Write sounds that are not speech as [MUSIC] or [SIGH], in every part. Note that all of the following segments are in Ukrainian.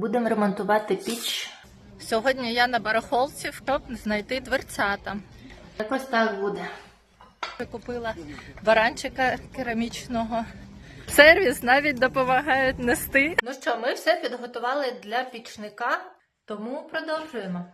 Будемо ремонтувати піч. Сьогодні я на барахолці, щоб знайти дверцята. Якось так буде. Я Купила баранчика керамічного. Сервіс навіть допомагають нести. Ну що, ми все підготували для пічника, тому продовжуємо.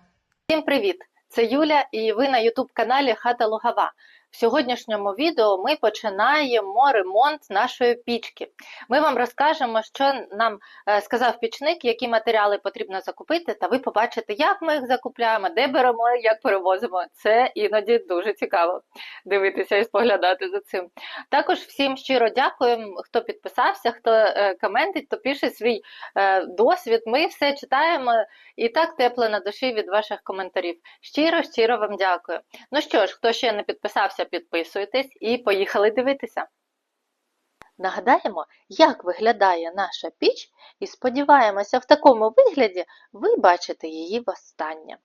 Всім привіт! Це Юля, і ви на youtube каналі Хата Лугава. В сьогоднішньому відео ми починаємо ремонт нашої пічки. Ми вам розкажемо, що нам е, сказав пічник, які матеріали потрібно закупити, та ви побачите, як ми їх закупляємо, де беремо, як перевозимо. Це іноді дуже цікаво дивитися і споглядати за цим. Також всім щиро дякуємо, хто підписався, хто е, коментить, хто пише свій е, досвід. Ми все читаємо і так тепло на душі від ваших коментарів. Щиро, щиро вам дякую. Ну що ж, хто ще не підписався, підписуйтесь і поїхали дивитися. Нагадаємо, як виглядає наша піч, і сподіваємося, в такому вигляді ви бачите її востаннє.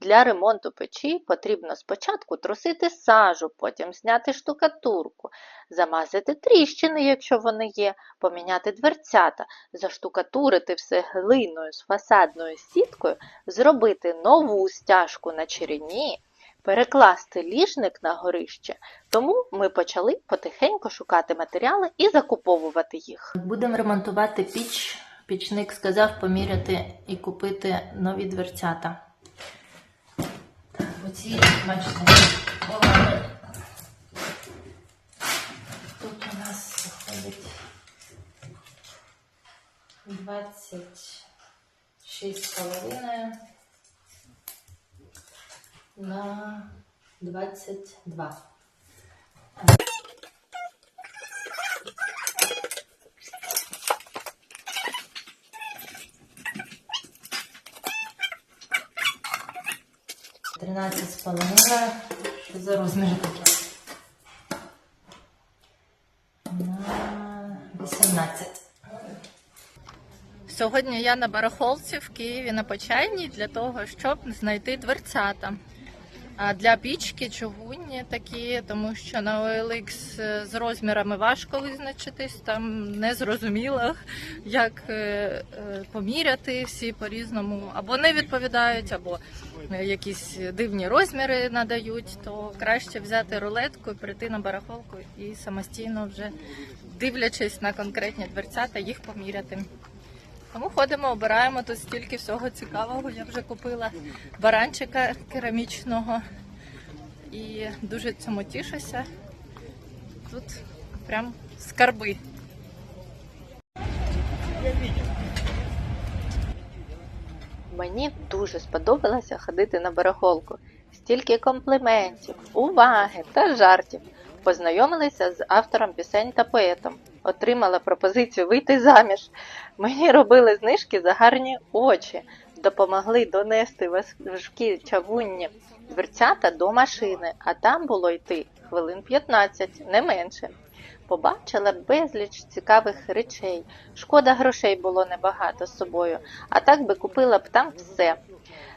Для ремонту печі потрібно спочатку трусити сажу, потім зняти штукатурку, замазати тріщини, якщо вони є, поміняти дверцята, заштукатурити все глиною з фасадною сіткою, зробити нову стяжку на черені, перекласти ліжник на горище. Тому ми почали потихеньку шукати матеріали і закуповувати їх. Будемо ремонтувати піч. Пічник сказав поміряти і купити нові дверцята. Оці, бачите, овали. Тут у нас виходить 26,5 на 22. Тринадцять з половиною. За розміри такі? На 18. Сьогодні я на барахолці в Києві на Почайній для того, щоб знайти дверцята. А для пічки чугунні такі, тому що на OLX з розмірами важко визначитись, там не зрозуміло, [LAUGHS] як е, е, поміряти всі по-різному, або не відповідають, або е, якісь дивні розміри надають, то краще взяти рулетку прийти на барахолку і самостійно вже дивлячись на конкретні дверцята, їх поміряти. Тому ходимо, обираємо тут стільки всього цікавого. Я вже купила баранчика керамічного і дуже цьому тішуся. Тут прям скарби. Мені дуже сподобалося ходити на барахолку. Стільки компліментів, уваги та жартів. Познайомилися з автором пісень та поетом. Отримала пропозицію вийти заміж. Мені робили знижки за гарні очі, допомогли донести важкі чавунні дверцята до машини, а там було йти хвилин 15, не менше. Побачила безліч цікавих речей. Шкода грошей було небагато з собою, а так би купила б там все.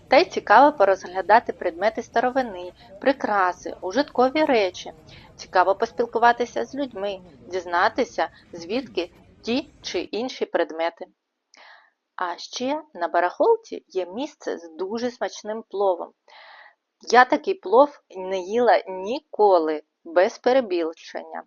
Та й цікаво порозглядати предмети старовини, прикраси, ужиткові речі. Цікаво поспілкуватися з людьми, дізнатися, звідки ті чи інші предмети. А ще на барахолці є місце з дуже смачним пловом. Я такий плов не їла ніколи, без перебільшення,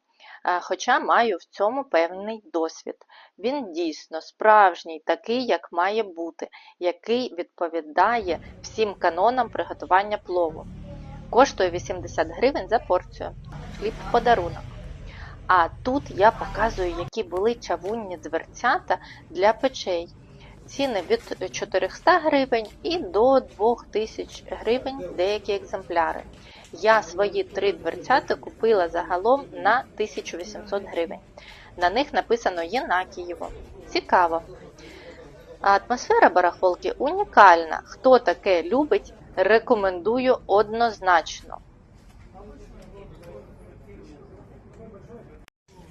хоча маю в цьому певний досвід. Він дійсно справжній, такий, як має бути, який відповідає всім канонам приготування плову. Коштує 80 гривень за порцію. Хліб подарунок. А тут я показую, які були чавунні дверцята для печей. Ціни від 400 гривень і до 2000 гривень деякі екземпляри. Я свої три дверцята купила загалом на 1800 гривень. На них написано Єнакієво. Цікаво. Атмосфера барахолки унікальна. Хто таке любить, рекомендую однозначно.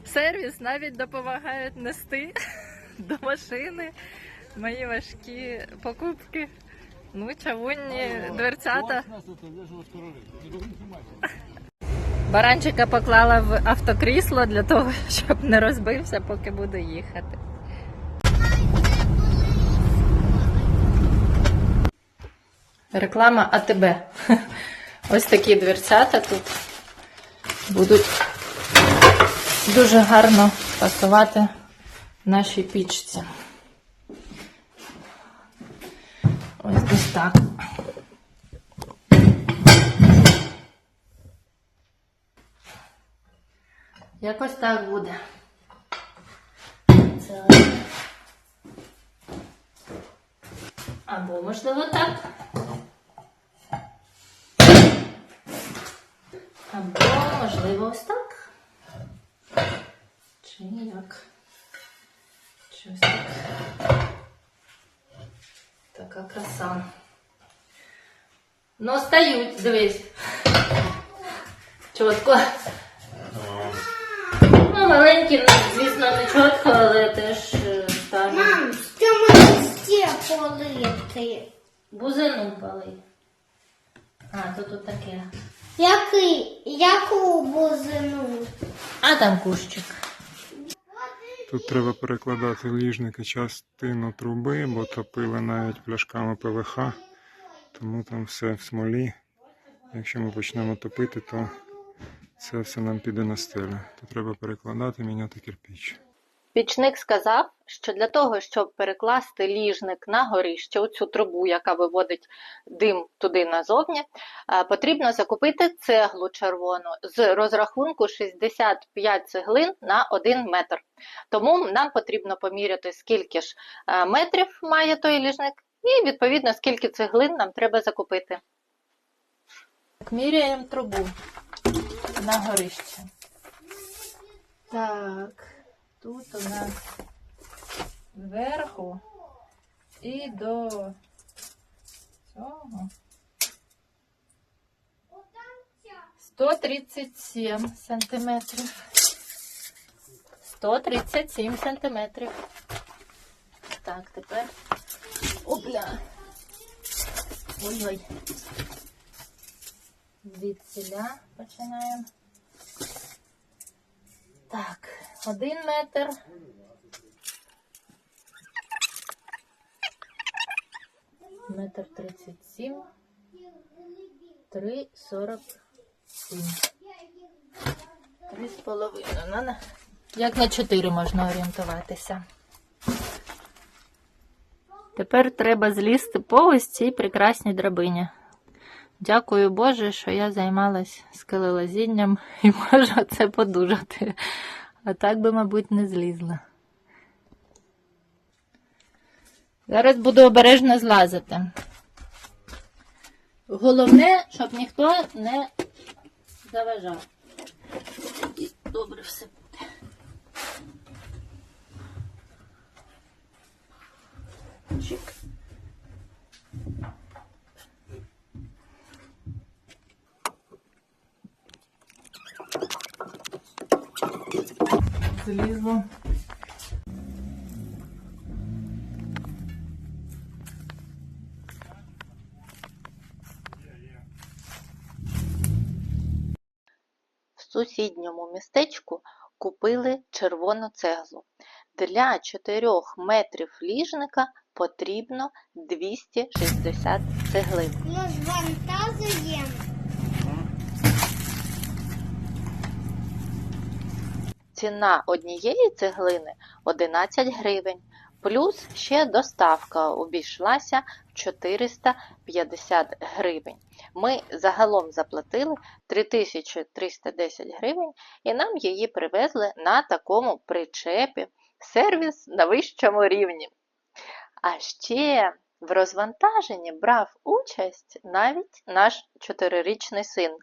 Сервіс навіть допомагають нести [LAUGHS] до машини мої важкі покупки. Ну, чавунні дверцята. Баранчика поклала в автокрісло для того, [LAUGHS] щоб не розбився, поки буду їхати. Реклама АТБ. Ось такі дверцята тут будуть дуже гарно пасувати нашій пічці. Ось десь так. Якось так буде. Це. Або, можливо, так. Або, можливо, ось так. Чи ніяк. Чи ось так. Така краса. Ну, стають, дивись. Чітко. Ну, маленькі, звісно, не чітко, але теж е, так. Мам, що мені ще полити? Бузину пали. А, тут таке. Який? Яку бузину? А там кущик. Тут треба перекладати ліжники частину труби, бо топили навіть пляшками ПВХ, тому там все в смолі. Якщо ми почнемо топити, то це все нам піде на стелю. То треба перекладати, міняти кирпіч. Пічник сказав, що для того, щоб перекласти ліжник на горище, у цю трубу, яка виводить дим туди назовні, е, потрібно закупити цеглу червону з розрахунку 65 цеглин на 1 метр. Тому нам потрібно поміряти, скільки ж е, метрів має той ліжник, і відповідно скільки цеглин нам треба закупити. Так, міряємо трубу на горище. Так, тут у нас зверху і до цього 137 сантиметрів. 137 сантиметрів. Так, тепер. Опля. Ой-ой. Звідсіля починаємо. Так, один метр. Метр тридцять сім. Три сорок сім. Три з половиною. Ну, на- Як на чотири можна орієнтуватися. Тепер треба злізти по ось цій прекрасній драбині. Дякую Боже, що я займалась скелелазінням і можу це подужати. А так би, мабуть, не злізла. Зараз буду обережно злазити. Головне, щоб ніхто не заважав. І добре все Залізло. В сусідньому містечку купили червону цеглу. Для 4 метрів ліжника потрібно 260 цеглин. Ми звантажуємо. Ціна однієї цеглини 11 гривень, плюс ще доставка обійшлася в 450 гривень. Ми загалом заплатили 3310 гривень і нам її привезли на такому причепі. Сервіс на вищому рівні. А ще в розвантаженні брав участь навіть наш чотирирічний син.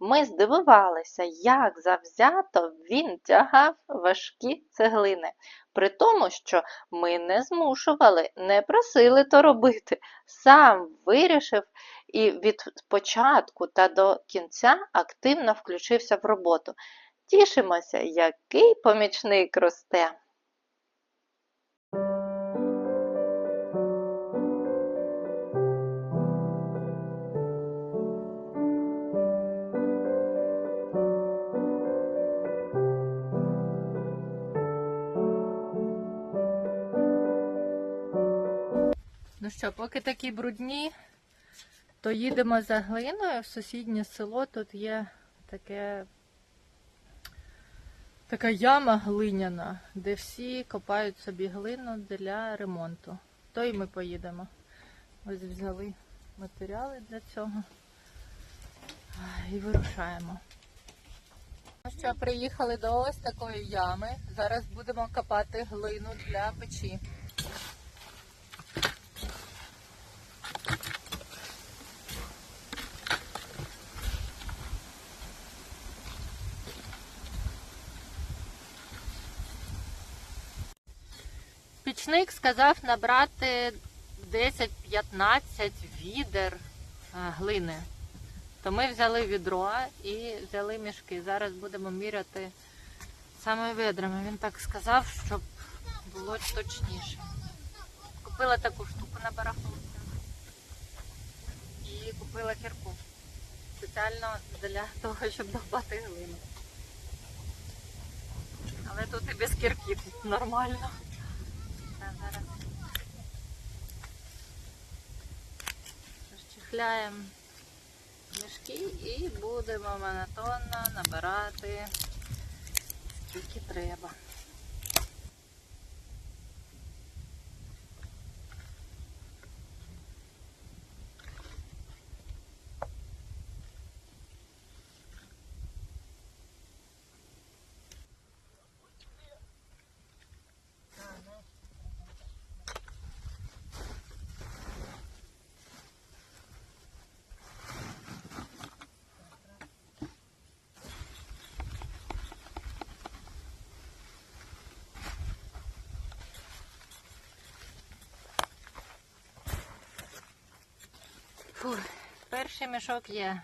Ми здивувалися, як завзято він тягав важкі цеглини, при тому, що ми не змушували, не просили то робити. Сам вирішив і від початку та до кінця активно включився в роботу. Тішимося, який помічник росте. Ну що, поки такі брудні, то їдемо за глиною в сусіднє село. Тут є таке, така яма глиняна, де всі копають собі глину для ремонту. То і ми поїдемо. Ось взяли матеріали для цього і вирушаємо. Ну що, приїхали до ось такої ями. Зараз будемо копати глину для печі. Пічник сказав набрати 10-15 відер глини. То ми взяли відро і взяли мішки. Зараз будемо міряти саме відрами. Він так сказав, щоб було точніше. Купила таку штуку на барахолці. І купила кірку. Спеціально для того, щоб довбати глину. Але тут і без кірки тут нормально. Так, зараз розчехляємо мішки і будемо монотонно набирати скільки треба. Фу, перший мішок є.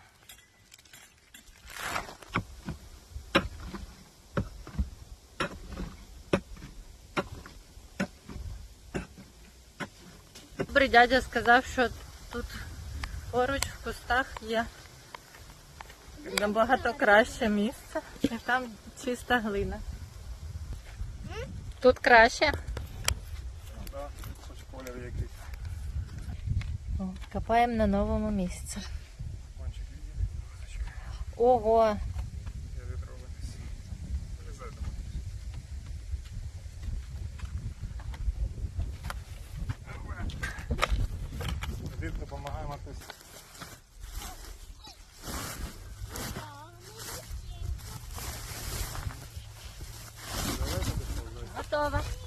Добрий дядя сказав, що тут поруч в кустах є набагато краще місце, і там чиста глина. Тут краще. Копаємо на новому місці. Кончик відійде. Ого, Я відро винес. Вилізай до мене. Дід допомагає матись. Давай будеш повзати. готово.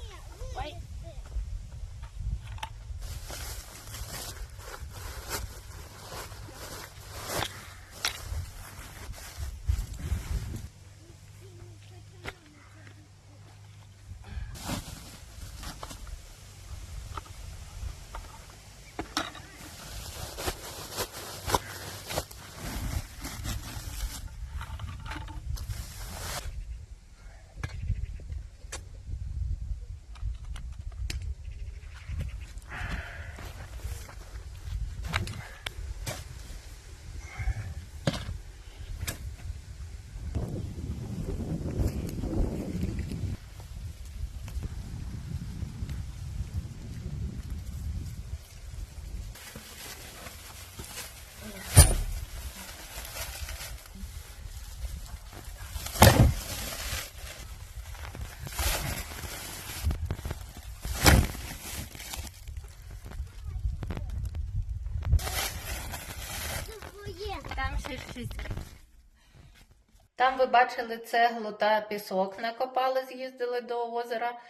Там ви бачили цеглу та пісок накопали, з'їздили до озера.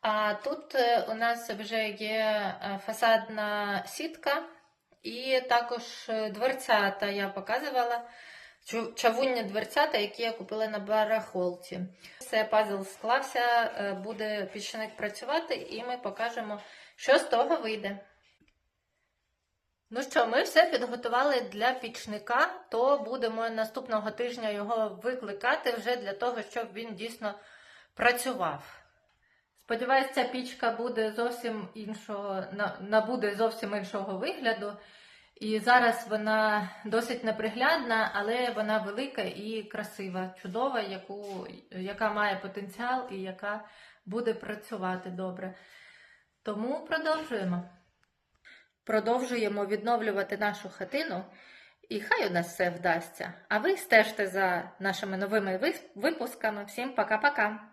А тут е, у нас вже є е, фасадна сітка і також е, дверцята я показувала. Чавунні дверцята, які я купила на барахолці. Все, пазл склався, буде пічник працювати, і ми покажемо, що з того вийде. Ну що, ми все підготували для пічника, то будемо наступного тижня його викликати вже для того, щоб він дійсно працював. Сподіваюсь, ця пічка буде зовсім іншого, набуде зовсім іншого вигляду. І зараз вона досить неприглядна, але вона велика і красива, чудова, яку, яка має потенціал і яка буде працювати добре. Тому продовжуємо. Продовжуємо відновлювати нашу хатину, і хай у нас все вдасться. А ви стежте за нашими новими випусками. Всім пока-пока!